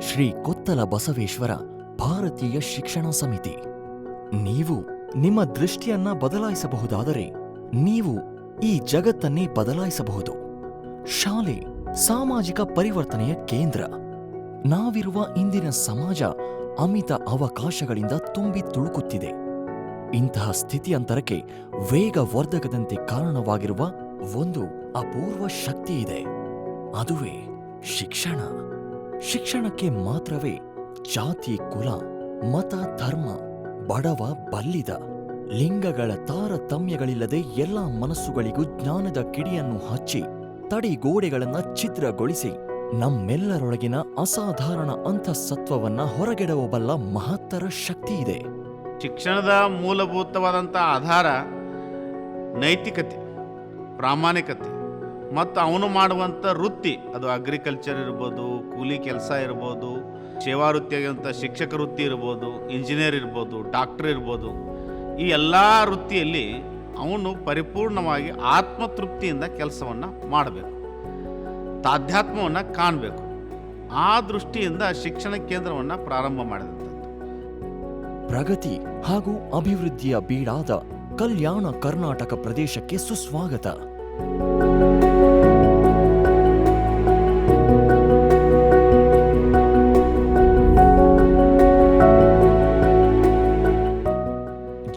ಶ್ರೀ ಕೊತ್ತಲ ಬಸವೇಶ್ವರ ಭಾರತೀಯ ಶಿಕ್ಷಣ ಸಮಿತಿ. ನೀವು ನಿಮ್ಮ ದೃಷ್ಟಿಯನ್ನ ಬದಲಾಯಿಸಬಹುದಾದರೆ ನೀವು ಈ ಜಗತ್ತನ್ನೇ ಬದಲಾಯಿಸಬಹುದು. ಶಾಲೆ ಸಾಮಾಜಿಕ ಪರಿವರ್ತನೆಯ ಕೇಂದ್ರ. ನಾವಿರುವ ಇಂದಿನ ಸಮಾಜ ಅಮಿತ ಅವಕಾಶಗಳಿಂದ ತುಂಬಿ ತುಳುಕುತ್ತಿದೆ. ಇಂತಹ ಸ್ಥಿತಿಯಂತರಕ್ಕೆ ವೇಗವರ್ಧಕದಂತೆ ಕಾರಣವಾಗಿರುವ ಒಂದು ಅಪೂರ್ವ ಶಕ್ತಿ ಇದೆ ಅದುವೇ ಶಿಕ್ಷಣ. ಶಿಕ್ಷಣಕ್ಕೆ ಮಾತ್ರವೇ ಜಾತಿ ಕುಲ, ಮತ, ಧರ್ಮ, ಬಡವ, ಬಲ್ಲಿದ, ಲಿಂಗಗಳ ತಾರತಮ್ಯಗಳಿಲ್ಲದೆ ಎಲ್ಲ ಮನಸ್ಸುಗಳಿಗೂ ಜ್ಞಾನದ ಕಿಡಿಯನ್ನು ಹಚ್ಚಿ ತಡಿಗೋಡೆಗಳನ್ನ ಛಿದ್ರಗೊಳಿಸಿ ನಮ್ಮೆಲ್ಲರೊಳಗಿನ ಅಸಾಧಾರಣ ಅಂತಃಸತ್ವವನ್ನ ಹೊರಗೆಡವಬಲ್ಲ ಮಹತ್ತರ ಶಕ್ತಿ ಇದೆ. ಶಿಕ್ಷಣದ ಮೂಲಭೂತವಾದಂಥ ಆಧಾರ ನೈತಿಕತೆ, ಪ್ರಾಮಾಣಿಕತೆ. ಮತ್ತು ಅವನು ಮಾಡುವಂಥ ವೃತ್ತಿ, ಅದು ಅಗ್ರಿಕಲ್ಚರ್ ಇರ್ಬೋದು, ಕೂಲಿ ಕೆಲಸ ಇರ್ಬೋದು, ಸೇವಾ ವೃತ್ತಿಯಾಗಿರುವಂಥ ಶಿಕ್ಷಕ ವೃತ್ತಿ ಇರ್ಬೋದು ಇಂಜಿನಿಯರ್ ಇರ್ಬೋದು ಡಾಕ್ಟರ್ ಇರ್ಬೋದು, ಈ ಎಲ್ಲ ವೃತ್ತಿಯಲ್ಲಿ ಅವನು ಪರಿಪೂರ್ಣವಾಗಿ ಆತ್ಮತೃಪ್ತಿಯಿಂದ ಕೆಲಸವನ್ನು ಮಾಡಬೇಕು, ತಾಧ್ಯಾತ್ಮವನ್ನು ಕಾಣಬೇಕು, ಆ ದೃಷ್ಟಿಯಿಂದ ಶಿಕ್ಷಣ ಕೇಂದ್ರವನ್ನು ಪ್ರಾರಂಭ ಮಾಡಿದಂಥದ್ದು. ಪ್ರಗತಿ ಹಾಗೂ ಅಭಿವೃದ್ಧಿಯ ಬೀಡಾದ ಕಲ್ಯಾಣ ಕರ್ನಾಟಕ ಪ್ರದೇಶಕ್ಕೆ ಸುಸ್ವಾಗತ.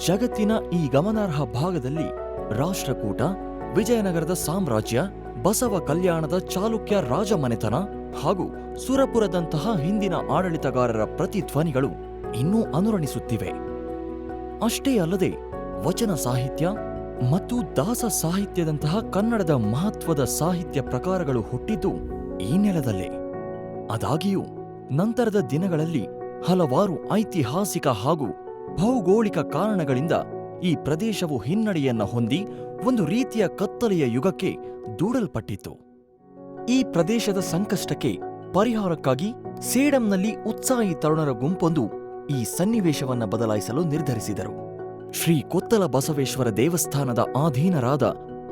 ಜಗತ್ತಿನ ಈ ಗಮನಾರ್ಹ ಭಾಗದಲ್ಲಿ ರಾಷ್ಟ್ರಕೂಟ, ವಿಜಯನಗರದ ಸಾಮ್ರಾಜ್ಯ, ಬಸವ ಕಲ್ಯಾಣದ ಚಾಲುಕ್ಯ ರಾಜಮನೆತನ ಹಾಗೂ ಸುರಪುರದಂತಹ ಹಿಂದಿನ ಆಡಳಿತಗಾರರ ಪ್ರತಿಧ್ವನಿಗಳು ಇನ್ನೂ ಅನುರಣಿಸುತ್ತಿವೆ. ಅಷ್ಟೇ ಅಲ್ಲದೆ ವಚನ ಸಾಹಿತ್ಯ ಮತ್ತು ದಾಸ ಸಾಹಿತ್ಯದಂತಹ ಕನ್ನಡದ ಮಹತ್ವದ ಸಾಹಿತ್ಯ ಪ್ರಕಾರಗಳು ಹುಟ್ಟಿದ್ದು ಈ ನೆಲದಲ್ಲೇ. ಅದಾಗಿಯೂ ನಂತರದ ದಿನಗಳಲ್ಲಿ ಹಲವಾರು ಐತಿಹಾಸಿಕ ಹಾಗೂ ಭೌಗೋಳಿಕ ಕಾರಣಗಳಿಂದ ಈ ಪ್ರದೇಶವು ಹಿನ್ನಡೆಯನ್ನ ಹೊಂದಿ ಒಂದು ರೀತಿಯ ಕತ್ತಲೆಯ ಯುಗಕ್ಕೆ ದೂಡಲ್ಪಟ್ಟಿತ್ತು. ಈ ಪ್ರದೇಶದ ಸಂಕಷ್ಟಕ್ಕೆ ಪರಿಹಾರಕ್ಕಾಗಿ ಸೇಡಂನಲ್ಲಿ ಉತ್ಸಾಹಿ ತರುಣರ ಗುಂಪೊಂದು ಈ ಸನ್ನಿವೇಶವನ್ನ ಬದಲಾಯಿಸಲು ನಿರ್ಧರಿಸಿದರು. ಶ್ರೀ ಕೊತ್ತಲ ಬಸವೇಶ್ವರ ದೇವಸ್ಥಾನದ ಅಧೀನರಾದ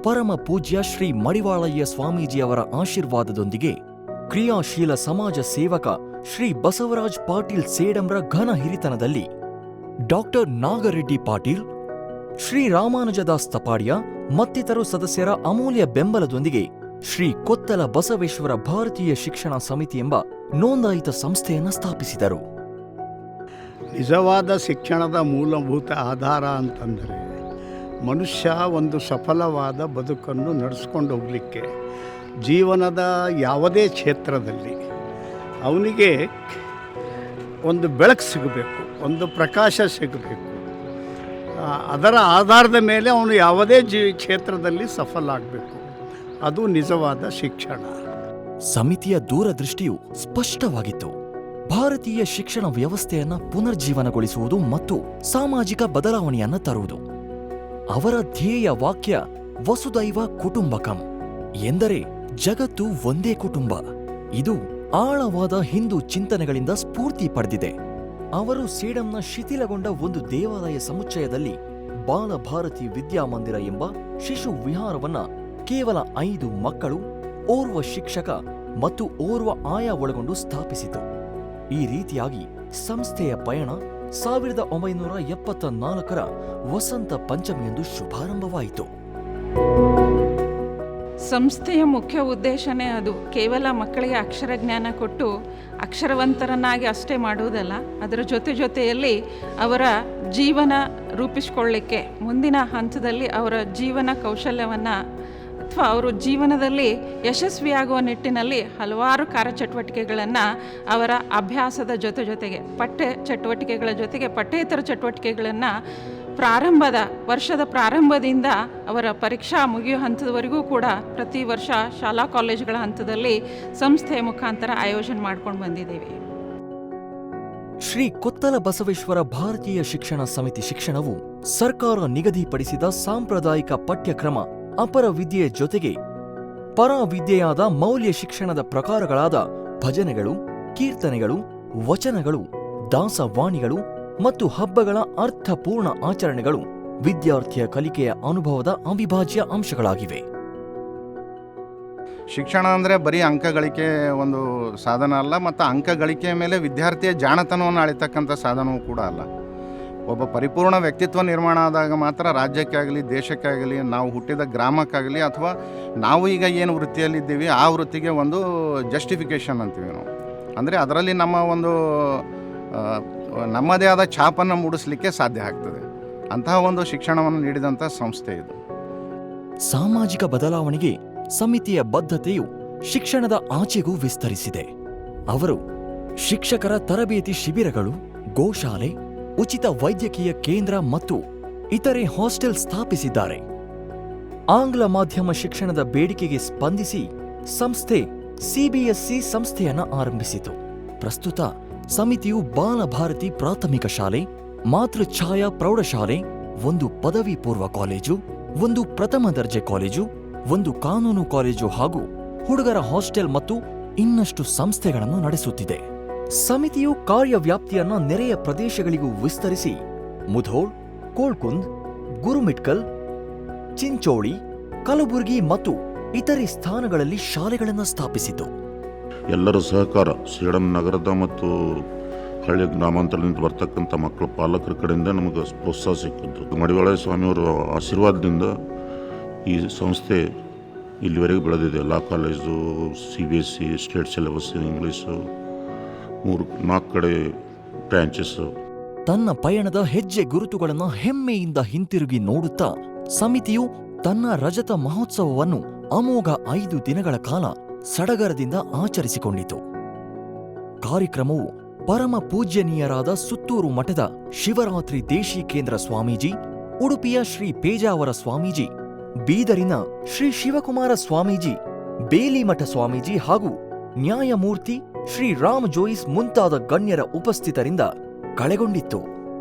ಪರಮ ಪೂಜ್ಯ ಶ್ರೀ ಮಡಿವಾಳಯ್ಯ ಸ್ವಾಮೀಜಿಯವರ ಆಶೀರ್ವಾದದೊಂದಿಗೆ ಕ್ರಿಯಾಶೀಲ ಸಮಾಜ ಸೇವಕ ಶ್ರೀ ಬಸವರಾಜ್ ಪಾಟೀಲ್ ಸೇಡಂರ ಘನ ಹಿರಿತನದಲ್ಲಿ ಡಾಕ್ಟರ್ ನಾಗರೆಡ್ಡಿ ಪಾಟೀಲ್, ಶ್ರೀ ರಾಮಾನುಜದಾಸ್ ತಪಾಡಿಯ, ಮತ್ತಿತರ ಸದಸ್ಯರ ಅಮೂಲ್ಯ ಬೆಂಬಲದೊಂದಿಗೆ ಶ್ರೀ ಕೊತ್ತಲ ಬಸವೇಶ್ವರ ಭಾರತೀಯ ಶಿಕ್ಷಣ ಸಮಿತಿ ಎಂಬ ನೋಂದಾಯಿತ ಸಂಸ್ಥೆಯನ್ನು ಸ್ಥಾಪಿಸಿದರು. ನಿಜವಾದ ಶಿಕ್ಷಣದ ಮೂಲಭೂತ ಆಧಾರ ಅಂತಂದರೆ ಮನುಷ್ಯ ಒಂದು ಸಫಲವಾದ ಬದುಕನ್ನು ನಡೆಸ್ಕೊಂಡು ಹೋಗಲಿಕ್ಕೆ ಜೀವನದ ಯಾವುದೇ ಕ್ಷೇತ್ರದಲ್ಲಿ ಅವನಿಗೆ ಒಂದು ಬೆಳಕು ಸಿಗಬೇಕು. ಒಂದು ಪ್ರಕಾಶ ಸಿಗಬೇಕು. ಅದರ ಆಧಾರದ ಮೇಲೆ ಅವನು ಯಾವುದೇ ಜೀ ಕ್ಷೇತ್ರದಲ್ಲಿ ಸಫಲ ಆಗಬೇಕು. ಅದು ನಿಜವಾದ ಶಿಕ್ಷಣ. ಸಮಿತಿಯ ದೂರದೃಷ್ಟಿಯು ಸ್ಪಷ್ಟವಾಗಿತ್ತು. ಭಾರತೀಯ ಶಿಕ್ಷಣ ವ್ಯವಸ್ಥೆಯನ್ನು ಪುನರ್ಜೀವನಗೊಳಿಸುವುದು ಮತ್ತು ಸಾಮಾಜಿಕ ಬದಲಾವಣೆಯನ್ನು ತರುವುದು. ಅವರ ಧ್ಯೇಯ ವಾಕ್ಯ ವಸುದೈವ ಕುಟುಂಬಕಂ ಎಂದರೆ ಜಗತ್ತು ಒಂದೇ ಕುಟುಂಬ. ಇದು ಆಳವಾದ ಹಿಂದೂ ಚಿಂತನೆಗಳಿಂದ ಸ್ಫೂರ್ತಿ ಪಡೆದಿದೆ. ಅವರು ಸೇಡಂನ ಶಿಥಿಲಗೊಂಡ ಒಂದು ದೇವಾಲಯ ಸಮುಚ್ಚಯದಲ್ಲಿ ಬಾಲಭಾರತಿ ವಿದ್ಯಾಮಂದಿರ ಎಂಬ ಶಿಶು ವಿಹಾರವನ್ನ ಕೇವಲ ಐದು ಮಕ್ಕಳು, ಓರ್ವ ಶಿಕ್ಷಕ ಮತ್ತು ಓರ್ವ ಆಯಾ ಒಳಗೊಂಡು ಸ್ಥಾಪಿಸಿತು. ಈ ರೀತಿಯಾಗಿ ಸಂಸ್ಥೆಯ ಪಯಣ ಸಾವಿರದ ಒಂಬೈನೂರ ಎಪ್ಪತ್ತ ನಾಲ್ಕರ ವಸಂತ ಪಂಚಮಿಯಂದು ಶುಭಾರಂಭವಾಯಿತು. ಸಂಸ್ಥೆಯ ಮುಖ್ಯ ಉದ್ದೇಶನೇ ಅದು. ಕೇವಲ ಮಕ್ಕಳಿಗೆ ಅಕ್ಷರ ಜ್ಞಾನ ಕೊಟ್ಟು ಅಕ್ಷರವಂತರನ್ನಾಗಿ ಅಷ್ಟೇ ಮಾಡುವುದಲ್ಲ, ಅದರ ಜೊತೆ ಜೊತೆಯಲ್ಲಿ ಅವರ ಜೀವನ ರೂಪಿಸ್ಕೊಳ್ಳಿಕ್ಕೆ, ಮುಂದಿನ ಹಂತದಲ್ಲಿ ಅವರ ಜೀವನ ಕೌಶಲ್ಯವನ್ನು ಅಥವಾ ಅವರು ಜೀವನದಲ್ಲಿ ಯಶಸ್ವಿಯಾಗುವ ನಿಟ್ಟಿನಲ್ಲಿ ಹಲವಾರು ಕಾರ್ಯಚಟುವಟಿಕೆಗಳನ್ನು ಅವರ ಅಭ್ಯಾಸದ ಜೊತೆ ಜೊತೆಗೆ, ಪಠ್ಯ ಚಟುವಟಿಕೆಗಳ ಜೊತೆಗೆ ಪಠ್ಯೇತರ ಚಟುವಟಿಕೆಗಳನ್ನು ಪ್ರಾರಂಭದ, ವರ್ಷದ ಪ್ರಾರಂಭದಿಂದ ಅವರ ಪರೀಕ್ಷಾ ಮುಗಿಯೋ ಹಂತದವರೆಗೂ ಕೂಡ ಪ್ರತಿ ವರ್ಷ ಶಾಲಾ ಕಾಲೇಜುಗಳ ಹಂತದಲ್ಲಿ ಸಂಸ್ಥೆಯ ಮುಖಾಂತರ ಆಯೋಜನೆ ಮಾಡ್ಕೊಂಡು ಬಂದಿದ್ದೇವೆ. ಶ್ರೀ ಕೊತ್ತಲ ಬಸವೇಶ್ವರ ಭಾರತೀಯ ಶಿಕ್ಷಣ ಸಮಿತಿ ಶಿಕ್ಷಣವು ಸರ್ಕಾರ ನಿಗದಿಪಡಿಸಿದ ಸಾಂಪ್ರದಾಯಿಕ ಪಠ್ಯಕ್ರಮ ಅಪರ ವಿದ್ಯೆಯ ಜೊತೆಗೆ ಪರ ವಿದ್ಯೆಯಾದ ಮೌಲ್ಯ ಶಿಕ್ಷಣದ ಪ್ರಕಾರಗಳಾದ ಭಜನೆಗಳು, ಕೀರ್ತನೆಗಳು, ವಚನಗಳು, ದಾಸವಾಣಿಗಳು ಮತ್ತು ಹಬ್ಬಗಳ ಅರ್ಥಪೂರ್ಣ ಆಚರಣೆಗಳು ವಿದ್ಯಾರ್ಥಿಯ ಕಲಿಕೆಯ ಅನುಭವದ ಅವಿಭಾಜ್ಯ ಅಂಶಗಳಾಗಿವೆ. ಶಿಕ್ಷಣ ಅಂದರೆ ಬರೀ ಅಂಕಗಳಿಕೆ ಒಂದು ಸಾಧನ ಅಲ್ಲ, ಮತ್ತು ಅಂಕ ಗಳಿಕೆಯ ಮೇಲೆ ವಿದ್ಯಾರ್ಥಿಯ ಜಾಣತನವನ್ನು ಅಳಿತಕ್ಕಂಥ ಸಾಧನವೂ ಕೂಡ ಅಲ್ಲ. ಒಬ್ಬ ಪರಿಪೂರ್ಣ ವ್ಯಕ್ತಿತ್ವ ನಿರ್ಮಾಣ ಆದಾಗ ಮಾತ್ರ ರಾಜ್ಯಕ್ಕಾಗಲಿ, ದೇಶಕ್ಕಾಗಲಿ, ನಾವು ಹುಟ್ಟಿದ ಗ್ರಾಮಕ್ಕಾಗಲಿ ಅಥವಾ ನಾವು ಈಗ ಏನು ವೃತ್ತಿಯಲ್ಲಿದ್ದೀವಿ, ಆ ವೃತ್ತಿಗೆ ಒಂದು ಜಸ್ಟಿಫಿಕೇಷನ್ ಅಂತೀವಿ ನಾವು. ಅಂದರೆ ಅದರಲ್ಲಿ ನಮ್ಮ ಒಂದು ನಮ್ಮದೇ ಆದ ಛಾಪನ್ನು ಮೂಡಿಸಲಿಕ್ಕೆ ಸಾಧ್ಯ ಆಗ್ತದೆ. ಅಂತಹ ಒಂದು ಶಿಕ್ಷಣವನ್ನು ನೀಡಿದಂಥ ಸಂಸ್ಥೆ ಇದು. ಸಾಮಾಜಿಕ ಬದಲಾವಣೆಗೆ ಸಮಿತಿಯ ಬದ್ಧತೆಯು ಶಿಕ್ಷಣದ ಆಚೆಗೂ ವಿಸ್ತರಿಸಿದೆ. ಅವರು ಶಿಕ್ಷಕರ ತರಬೇತಿ ಶಿಬಿರಗಳು, ಗೋಶಾಲೆ, ಉಚಿತ ವೈದ್ಯಕೀಯ ಕೇಂದ್ರ ಮತ್ತು ಇತರೆ ಹಾಸ್ಟೆಲ್ ಸ್ಥಾಪಿಸಿದ್ದಾರೆ. ಆಂಗ್ಲ ಮಾಧ್ಯಮ ಶಿಕ್ಷಣದ ಬೇಡಿಕೆಗೆ ಸ್ಪಂದಿಸಿ ಸಂಸ್ಥೆ ಸಿಬಿಎಸ್ಇ ಸಂಸ್ಥೆಯನ್ನು ಆರಂಭಿಸಿತು. ಪ್ರಸ್ತುತ ಸಮಿತಿಯು ಬಾಲಭಾರತಿ ಪ್ರಾಥಮಿಕ ಶಾಲೆ ಮಾತೃಛಾಯಾ ಪ್ರೌಢಶಾಲೆ, ಒಂದು ಪದವಿ ಪೂರ್ವ ಕಾಲೇಜು, ಒಂದು ಪ್ರಥಮ ದರ್ಜೆ ಕಾಲೇಜು, ಒಂದು ಕಾನೂನು ಕಾಲೇಜು ಹಾಗೂ ಹುಡುಗರ ಹಾಸ್ಟೆಲ್ ಮತ್ತು ಇನ್ನಷ್ಟು ಸಂಸ್ಥೆಗಳನ್ನು ನಡೆಸುತ್ತಿದೆ. ಸಮಿತಿಯು ಕಾರ್ಯವ್ಯಾಪ್ತಿಯನ್ನ ನೆರೆಯ ಪ್ರದೇಶಗಳಿಗೂ ವಿಸ್ತರಿಸಿ ಮುಧೋಳ್, ಕೋಳ್ಕುಂದ್, ಗುರುಮಿಟ್ಕಲ್, ಚಿಂಚೋಳಿ, ಕಲಬುರಗಿ ಮತ್ತು ಇತರೆ ಸ್ಥಾನಗಳಲ್ಲಿ ಶಾಲೆಗಳನ್ನು ಸ್ಥಾಪಿಸಿತು. ಎಲ್ಲರ ಸಹಕಾರ ಸೇಡಂ ನಗರದ ಮತ್ತು ಹಳ್ಳಿ ಗ್ರಾಮಾಂತರದಿಂದ ಬರ್ತಕ್ಕಂಥ ಮಕ್ಕಳ ಪಾಲಕರ ಕಡೆಯಿಂದ ನಮಗೆ ಪ್ರೋತ್ಸಾಹ ಸಿಕ್ಕಿದ್ದು. ಮಡಿವಾಳ ಸ್ವಾಮಿಯವರ ಆಶೀರ್ವಾದದಿಂದ ಈ ಸಂಸ್ಥೆ ಇಲ್ಲಿವರೆಗೆ ಬೆಳೆದಿದೆ. Law college, C B S C state syllabus, English ಮೂರು, ನಾಲ್ಕು ಕಡೆ ಬ್ರ್ಯಾಂಚಸ್ಸು ತನ್ನ ಪಯಣದ ಹೆಜ್ಜೆ ಗುರುತುಗಳನ್ನು ಹೆಮ್ಮೆಯಿಂದ ಹಿಂತಿರುಗಿ ನೋಡುತ್ತಾ ಸಮಿತಿಯು ತನ್ನ ರಜತ ಮಹೋತ್ಸವವನ್ನು ಅಮೋಘ ಐದು ದಿನಗಳ ಕಾಲ ಸಡಗರದಿಂದ ಆಚರಿಸಿಕೊಂಡಿತು. ಕಾರ್ಯಕ್ರಮವು ಪರಮ ಪೂಜ್ಯನೀಯರಾದ ಸುತ್ತೂರು ಮಠದ ಶಿವರಾತ್ರಿ ದೇಶಿ ಕೇಂದ್ರ ಸ್ವಾಮೀಜಿ, ಉಡುಪಿಯ ಶ್ರೀ ಪೇಜಾವರ ಸ್ವಾಮೀಜಿ, ಬೀದರಿನ ಶ್ರೀ ಶಿವಕುಮಾರ ಸ್ವಾಮೀಜಿ ಬೇಲಿಮಠ ಸ್ವಾಮೀಜಿ ಹಾಗೂ ನ್ಯಾಯಮೂರ್ತಿ ಶ್ರೀ ರಾಮ್ ಜೋಯಿಸ್ ಮುಂತಾದ ಗಣ್ಯರ ಉಪಸ್ಥಿತರಿಂದ ಕಳೆಗೊಂಡಿತ್ತು.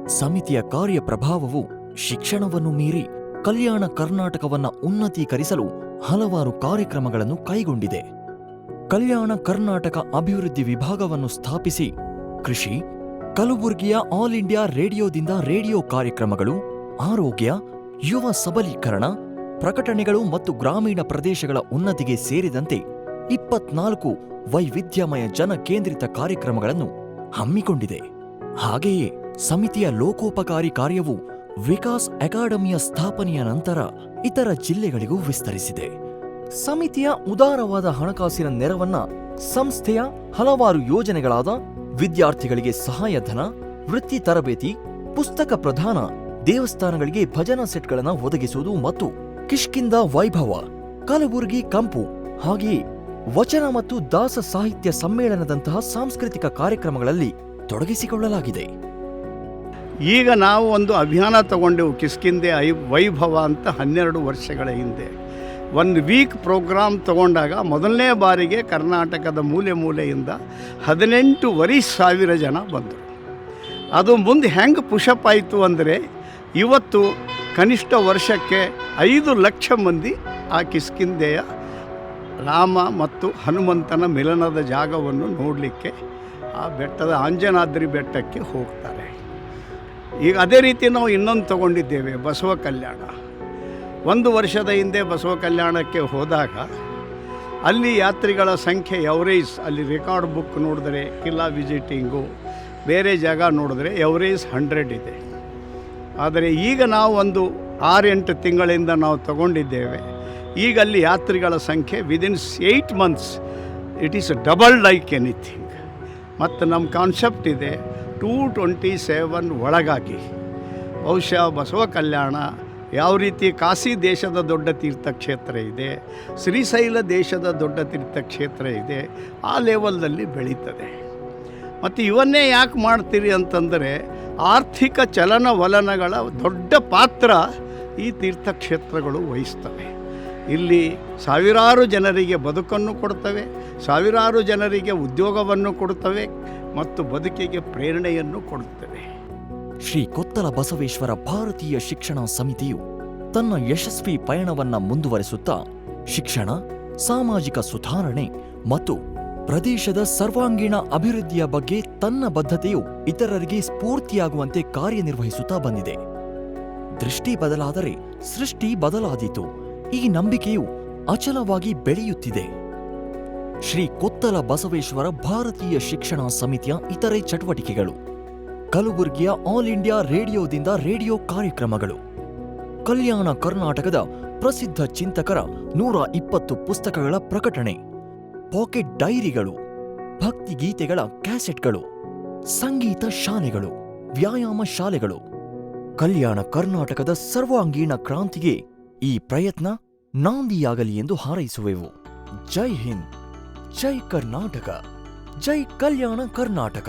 ಸಮಿತಿಯ ಕಾರ್ಯಪ್ರಭಾವವು ಶಿಕ್ಷಣವನ್ನು ಮೀರಿ ಕಲ್ಯಾಣ ಕರ್ನಾಟಕವನ್ನ ಉನ್ನತೀಕರಿಸಲು ಹಲವಾರು ಕಾರ್ಯಕ್ರಮಗಳನ್ನು ಕೈಗೊಂಡಿದೆ. ಕಲ್ಯಾಣ ಕರ್ನಾಟಕ ಅಭಿವೃದ್ಧಿ ವಿಭಾಗವನ್ನು ಸ್ಥಾಪಿಸಿ ಕೃಷಿ, ಕಲಬುರಗಿಯ ಆಲ್ ಇಂಡಿಯಾ ರೇಡಿಯೋದಿಂದ ರೇಡಿಯೋ ಕಾರ್ಯಕ್ರಮಗಳು, ಆರೋಗ್ಯ, ಯುವ ಸಬಲೀಕರಣ, ಪ್ರಕಟಣೆಗಳು ಮತ್ತು ಗ್ರಾಮೀಣ ಪ್ರದೇಶಗಳ ಉನ್ನತಿಗೆ ಸೇರಿದಂತೆ ಇಪ್ಪತ್ನಾಲ್ಕು ವೈವಿಧ್ಯಮಯ ಜನ ಕೇಂದ್ರಿತ ಕಾರ್ಯಕ್ರಮಗಳನ್ನು ಹಮ್ಮಿಕೊಂಡಿದೆ. ಹಾಗೆಯೇ ಸಮಿತಿಯ ಲೋಕೋಪಕಾರಿ ಕಾರ್ಯವು ವಿಕಾಸ್ ಅಕಾಡೆಮಿಯ ಸ್ಥಾಪನೆಯ ನಂತರ ಇತರ ಜಿಲ್ಲೆಗಳಿಗೂ ವಿಸ್ತರಿಸಿದೆ. ಸಮಿತಿಯ ಉದಾರವಾದ ಹಣಕಾಸಿನ ನೆರವನ್ನ ಸಂಸ್ಥೆಯ ಹಲವಾರು ಯೋಜನೆಗಳಾದ ವಿದ್ಯಾರ್ಥಿಗಳಿಗೆ ಸಹಾಯಧನ, ವೃತ್ತಿ ತರಬೇತಿ, ಪುಸ್ತಕ ಪ್ರಧಾನ, ದೇವಸ್ಥಾನಗಳಿಗೆ ಭಜನಾ ಸೆಟ್ಗಳನ್ನು ಒದಗಿಸುವುದು ಮತ್ತು ಕಿಷ್ಕಿಂದ ವೈಭವ, ಕಲಬುರಗಿ ಕಂಪು ಹಾಗೆಯೇ ವಚನ ಮತ್ತು ದಾಸ ಸಾಹಿತ್ಯ ಸಮ್ಮೇಳನದಂತಹ ಸಾಂಸ್ಕೃತಿಕ ಕಾರ್ಯಕ್ರಮಗಳಲ್ಲಿ ತೊಡಗಿಸಿಕೊಳ್ಳಲಾಗಿದೆ. ಈಗ ನಾವು ಒಂದು ಅಭಿಯಾನ ತಗೊಂಡೆವು ಕಿಸ್ಕಿಂದೆ ಐ ವೈಭವ ಅಂತ ಹನ್ನೆರಡು ವರ್ಷಗಳ ಹಿಂದೆ. ಒಂದು ವೀಕ್ ಪ್ರೋಗ್ರಾಮ್ ತಗೊಂಡಾಗ ಮೊದಲನೇ ಬಾರಿಗೆ ಕರ್ನಾಟಕದ ಮೂಲೆ ಮೂಲೆಯಿಂದ ಹದಿನೆಂಟುವರೆ ಸಾವಿರ ಜನ ಬಂದರು. ಅದು ಮುಂದೆ ಹೆಂಗೆ ಪುಷಪ್ ಆಯಿತು ಅಂದರೆ ಇವತ್ತು ಕನಿಷ್ಠ ವರ್ಷಕ್ಕೆ ಐದು ಲಕ್ಷ ಮಂದಿ ಆ ಕಿಸ್ಕಿಂದೆಯ ರಾಮ ಮತ್ತು ಹನುಮಂತನ ಮಿಲನದ ಜಾಗವನ್ನು ನೋಡಲಿಕ್ಕೆ ಆ ಬೆಟ್ಟದ ಆಂಜನಾದ್ರಿ ಬೆಟ್ಟಕ್ಕೆ ಹೋಗ್ತಾರೆ. ಈಗ ಅದೇ ರೀತಿ ನಾವು ಇನ್ನೊಂದು ತಗೊಂಡಿದ್ದೇವೆ ಬಸವ ಕಲ್ಯಾಣ. ಒಂದು ವರ್ಷದ ಹಿಂದೆ ಬಸವ ಕಲ್ಯಾಣಕ್ಕೆ ಹೋದಾಗ ಅಲ್ಲಿ ಯಾತ್ರಿಗಳ ಸಂಖ್ಯೆ ಎವರೇಜ್ ಅಲ್ಲಿ ರೆಕಾರ್ಡ್ ಬುಕ್ ನೋಡಿದ್ರೆ ಕಿಲ್ಲಾ ವಿಸಿಟಿಂಗು ಬೇರೆ ಜಾಗ ನೋಡಿದ್ರೆ ಎವರೇಜ್ ಹಂಡ್ರೆಡ್ ಇದೆ. ಆದರೆ ಈಗ ನಾವು ಒಂದು ಆರೆಂಟು ತಿಂಗಳಿಂದ ನಾವು ತಗೊಂಡಿದ್ದೇವೆ. ಈಗ ಅಲ್ಲಿ ಯಾತ್ರಿಗಳ ಸಂಖ್ಯೆ within eight months it is double like anything ಮತ್ತು ನಮ್ಮ ಕಾನ್ಸೆಪ್ಟ್ ಇದೆ ಟೂ ಟ್ವೆಂಟಿ ಸೆವೆನ್ ಒಳಗಾಗಿ. ಬಹುಶಃ ಬಸವ ಕಲ್ಯಾಣ ಯಾವ ರೀತಿ ಕಾಶಿ ದೇಶದ ದೊಡ್ಡ ತೀರ್ಥಕ್ಷೇತ್ರ ಇದೆ, ಶ್ರೀಶೈಲ ದೇಶದ ದೊಡ್ಡ ತೀರ್ಥಕ್ಷೇತ್ರ ಇದೆ, ಆ ಲೆವೆಲ್ನಲ್ಲಿ ಬೆಳೀತದೆ. ಮತ್ತು ಇವನ್ನೇ ಯಾಕೆ ಮಾಡ್ತೀರಿ ಅಂತಂದರೆ, ಆರ್ಥಿಕ ಚಲನವಲನಗಳ ದೊಡ್ಡ ಪಾತ್ರ ಈ ತೀರ್ಥಕ್ಷೇತ್ರಗಳು ವಹಿಸ್ತವೆ. ಇಲ್ಲಿ ಸಾವಿರಾರು ಜನರಿಗೆ ಬದುಕನ್ನು ಕೊಡ್ತವೆ, ಸಾವಿರಾರು ಜನರಿಗೆ ಉದ್ಯೋಗವನ್ನು ಕೊಡುತ್ತವೆ ಮತ್ತು ಬದುಕಿಗೆ ಪ್ರೇರಣೆಯನ್ನು ಕೊಡುತ್ತವೆ. ಶ್ರೀ ಕೊತ್ತಲ ಬಸವೇಶ್ವರ ಭಾರತೀಯ ಶಿಕ್ಷಣ ಸಮಿತಿಯು ತನ್ನ ಯಶಸ್ವಿ ಪಯಣವನ್ನ ಮುಂದುವರೆಸುತ್ತಾ ಶಿಕ್ಷಣ, ಸಾಮಾಜಿಕ ಸುಧಾರಣೆ ಮತ್ತು ಪ್ರದೇಶದ ಸರ್ವಾಂಗೀಣ ಅಭಿವೃದ್ಧಿಯ ಬಗ್ಗೆ ತನ್ನ ಬದ್ಧತೆಯು ಇತರರಿಗೆ ಸ್ಫೂರ್ತಿಯಾಗುವಂತೆ ಕಾರ್ಯನಿರ್ವಹಿಸುತ್ತಾ ಬಂದಿದೆ. ದೃಷ್ಟಿ ಬದಲಾದರೆ ಸೃಷ್ಟಿ ಬದಲಾದೀತು. ಈ ನಂಬಿಕೆಯು ಅಚಲವಾಗಿ ಬೆಳೆಯುತ್ತಿದೆ. ಶ್ರೀ ಕೊತ್ತಲ ಬಸವೇಶ್ವರ ಭಾರತೀಯ ಶಿಕ್ಷಣ ಸಮಿತಿಯ ಇತರೆ ಚಟುವಟಿಕೆಗಳು. ಕಲಬುರಗಿಯ ಆಲ್ ಇಂಡಿಯಾ ರೇಡಿಯೋದಿಂದ ರೇಡಿಯೋ ಕಾರ್ಯಕ್ರಮಗಳು. ಕಲ್ಯಾಣ ಕರ್ನಾಟಕದ ಪ್ರಸಿದ್ಧ ಚಿಂತಕರ ನೂರ ಇಪ್ಪತ್ತು ಪುಸ್ತಕಗಳ ಪ್ರಕಟಣೆ. ಪಾಕೆಟ್ ಡೈರಿಗಳು ಭಕ್ತಿಗೀತೆಗಳ ಕ್ಯಾಸೆಟ್ಗಳು, ಸಂಗೀತ ಶಾಲೆಗಳು, ವ್ಯಾಯಾಮ ಶಾಲೆಗಳು. ಕಲ್ಯಾಣ ಕರ್ನಾಟಕದ ಸರ್ವಾಂಗೀಣ ಕ್ರಾಂತಿಗೆ ಈ ಪ್ರಯತ್ನ ನಾಂದಿಯಾಗಲಿ ಎಂದು ಹಾರೈಸುವೆವು. ಜೈ ಹಿಂದ್, ಜೈ ಕರ್ನಾಟಕ, ಜೈ ಕಲ್ಯಾಣ ಕರ್ನಾಟಕ.